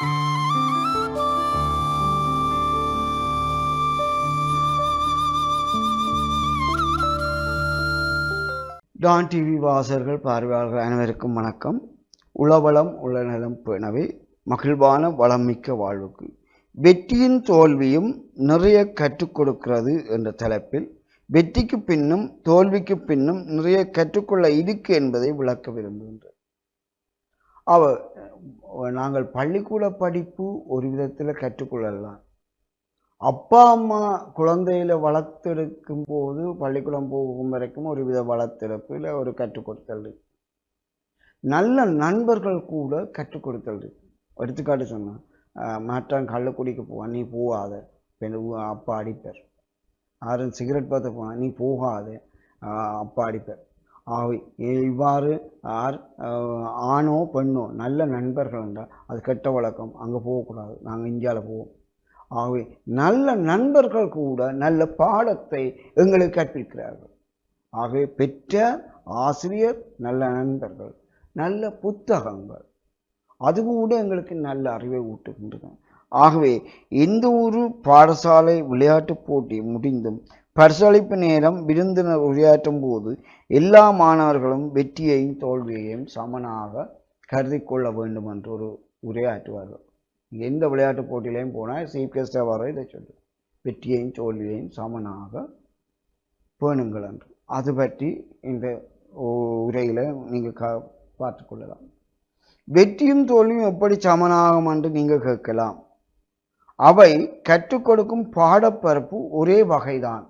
Don TV வாசர்கள் பார்வையாளர்கள் அனைவருக்கும் வணக்கம். உளவளம் உளநலம் பேணவே மகிழ்வான வளமிக்க வாழ்வுக்கு. வெற்றியின் தோல்வியும் நிறைய கற்றுக் கொடுக்கிறது என்ற தலைப்பில் வெற்றிக்கு பின்னும் தோல்விக்கு பின்னும் நிறைய கற்றுக்கொள்ள இருக்கு என்பதை விளக்க விரும்புகின்றேன். அவர் நாங்கள் பள்ளிக்கூட படிப்பு ஒரு விதத்தில் கற்றுக்கொள்ளலாம். அப்பா அம்மா குழந்தையில வளர்த்தெடுக்கும் போது பள்ளிக்கூடம் போகும் வரைக்கும் ஒரு வித வளர்த்தெடுப்பு இல்லை ஒரு கற்றுக் கொடுத்தல் இருக்கு. நல்ல நண்பர்கள் கூட கற்றுக் கொடுத்தல் இருக்கு. எடுத்துக்காட்டு சொன்னான் மாற்றான் கள்ளக்குடிக்கு போவான் நீ போகாத. அப்பா அடிப்பார். யாரும் சிகரெட் பார்த்து போனால் நீ போகாத. அப்பா அடிப்பார். இவ்வாறு யார் ஆணோ பெண்ணோ நல்ல நண்பர்கள் என்றால் அது கெட்ட வழக்கம். அங்கே போகக்கூடாது. நாங்கள் இந்தியாவில் போவோம். ஆகவே நல்ல நண்பர்கள் கூட நல்ல பாடத்தை எங்களுக்கு கற்பிக்கிறார்கள். ஆகவே பெற்ற ஆசிரியர் நல்ல நண்பர்கள் நல்ல புத்தகங்கள் அது கூட எங்களுக்கு நல்ல அறிவை ஊட்டுகின்றன. ஆகவே எந்த ஒரு பாடசாலை விளையாட்டு போட்டி முடிந்தும் பரிசளிப்பு நேரம் விருந்தினர் உரையாற்றும் போது எல்லா மாணவர்களும் வெற்றியையும் தோல்வியையும் சமனாக கருதி கொள்ள வேண்டும் என்று ஒரு உரையாற்றுவார்கள். எந்த விளையாட்டு போட்டியிலையும் போனால் சீஃப் கெஸ்டாக வர இதை சொல்லு வெற்றியையும் தோல்வியையும் சமனாக பேணுங்கள் என்று. அது பற்றி இந்த உரையில் நீங்கள் க பார்த்துக்கொள்ளலாம் வெற்றியும் தோல்வியும் எப்படி சமனாகும் என்று நீங்கள் கேட்கலாம். அவை கற்றுக் கொடுக்கும் பாடப்பரப்பு ஒரே வகைதான்.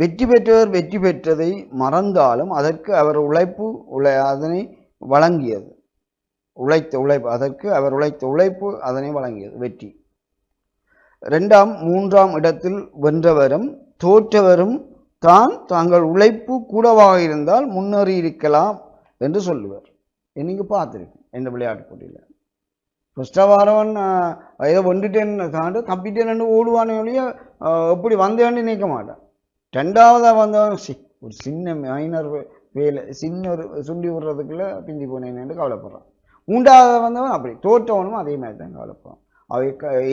வெற்றி பெற்றவர் வெற்றி பெற்றதை மறந்தாலும் அதற்கு அவர் உழைப்பு உழை அதனை வழங்கியது. உழைத்த உழைப்பு அதற்கு அவர் உழைத்த உழைப்பு அதனை வழங்கியது. வெற்றி. ரெண்டாம் மூன்றாம் இடத்தில் வென்றவரும் தோற்றவரும் தான் தாங்கள் உழைப்பு கூடவாக இருந்தால் முன்னேறி இருக்கலாம் என்று சொல்லுவர். நீங்கள் பார்த்துருக்கேன் இந்த விளையாட்டு போட்டியில். ஃபர்ஸ்டாக வரவன் ஏதோ வந்துட்டேன்னு தாண்டு தப்பிட்டேன்னு ஓடுவானே ஒழிய எப்படி வந்தேன்னு நினைக்க மாட்டான். ரெண்டாவதாக வந்தவன் சி ஒரு சின்ன மைனர் வேலை சின்ன ஒரு சுண்டி விடுறதுக்குள்ள பிந்தி போனேன்னு கவலைப்படுறான். மூன்றாவது வந்தவன் அப்படி தோற்றவனும் அதே மாதிரி தான் கவலைப்படுறான் அவை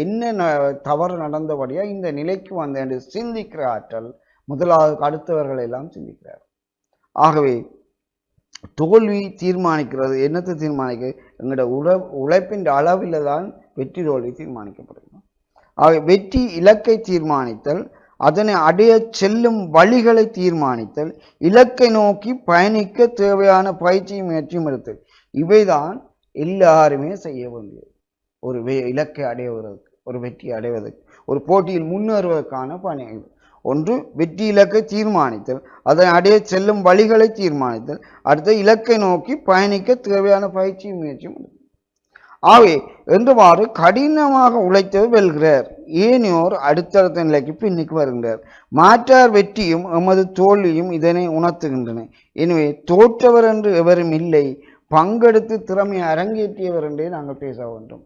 என்ன தவறு நடந்தபடியாக இந்த நிலைக்கு வந்த என்று சிந்திக்கிற ஆற்றல் முதலாவது அடுத்தவர்கள் எல்லாம் சிந்திக்கிறார். ஆகவே தோல்வி தீர்மானிக்கிறது என்னத்தை தீர்மானிக்க எங்களோட உழ உழைப்பின் அளவில் தான் வெற்றி தோல்வி தீர்மானிக்கப்படுகிறது. ஆக வெற்றி இலக்கை தீர்மானித்தல் அதனை அடைய செல்லும் வழிகளை தீர்மானித்தல் இலக்கை நோக்கி பயணிக்க தேவையான பயிற்சியும் முயற்சியும் எடுத்தல். இவைதான் எல்லாருமே செய்ய வேண்டியது. ஒரு வே இலக்கை அடைவதற்கு ஒரு வெற்றி அடைவதற்கு ஒரு போட்டியில் முன்னேறுவதற்கான பணி ஒன்று வெற்றி இலக்கை தீர்மானித்தல் அதை அடைய செல்லும் வழிகளை தீர்மானித்தல் அடுத்த இலக்கை நோக்கி பயணிக்க தேவையான பயிற்சியும் முயற்சியும் ஆகவே என்றுவாறு கடினமாக உழைத்தவர் வெல்கிறார். ஏனையோர் அடுத்தடுத்த நிலைக்கு பின்னுக்கு வருகின்றார் மாற்றார் வெற்றியும் எமது தோல்வியும் இதனை உணர்த்துகின்றன. எனவே தோற்றவர் என்று எவரும் இல்லை. பங்கெடுத்து திறமையை அரங்கேற்றியவர் என்றே நாங்கள் பேச வேண்டும்.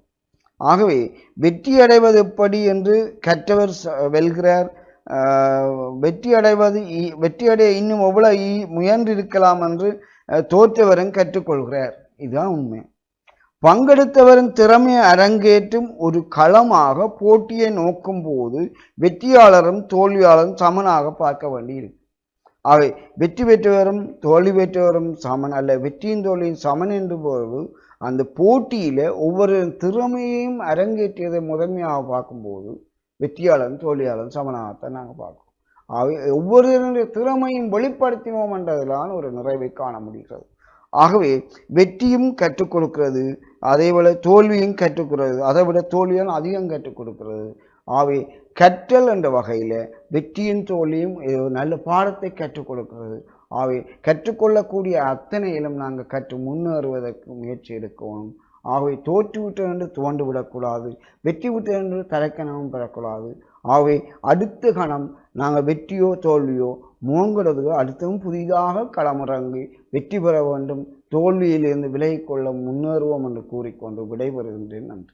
ஆகவே வெற்றி அடைவது எப்படி என்று கற்றவர் வெல்கிறார். வெற்றி அடைவது வெற்றி அடைய இன்னும் எவ்வளவு முயன்றிருக்கலாம் என்று தோற்றவரும் கற்றுக்கொள்கிறார். இதுதான் உண்மை. பங்கெடுத்தவரின் திறமையை அரங்கேற்றும் ஒரு களமாக போட்டியை நோக்கும் போது வெற்றியாளரும் தோல்வியாளரும் சமனாக பார்க்க வேண்டியிருக்கு அவை வெற்றி பெற்றவரும் தோல்வி பெற்றவரும் சமன் அல்ல வெற்றியின் தோல்வியின் சமன் என்று போது அந்த போட்டியில் ஒவ்வொரு திறமையையும் அரங்கேற்றியதை முதன்மையாக பார்க்கும்போது வெற்றியாளன் தோல்வியாளரும் சமனாகத்தான் நாங்கள் பார்க்கணும் அவை ஒவ்வொருவருடைய திறமையும் வெளிப்படுத்தினோம் என்றதிலான ஒரு நிறைவை காண முடிகிறது. ஆகவே வெற்றியும் கற்றுக் கொடுக்கிறது. அதே போல தோல்வியும் கற்றுக்கிறது அதை விட தோல்வியால் அதிகம் கற்றுக் கொடுக்கிறது. ஆகவே கற்றல் என்ற வகையில் வெற்றியின் தோல்வியும் நல்ல பாடத்தை கற்றுக் கொடுக்கிறது. ஆகவே கற்றுக்கொள்ளக்கூடிய அத்தனையிலும் நாங்கள் கற்று முன்னேறுவதற்கு முயற்சி எடுக்கணும். ஆகவே தோற்றுவிட்டது என்று துவண்டு விடக்கூடாது. வெற்றி விட்டது என்று தலைக்கணமும் பெறக்கூடாது. ஆகவே அடுத்த கணம் நாங்கள் வெற்றியோ தோல்வியோ மூங்கிறதுக்கு அடுத்ததும் புதிதாக களமிறங்கி வெற்றி பெற வேண்டும். தோல்வியிலிருந்து விலகிக்கொள்ள முன்னேறுவோம் என்று கூறிக்கொண்டு விடைபெறுகின்றேன். நன்றி.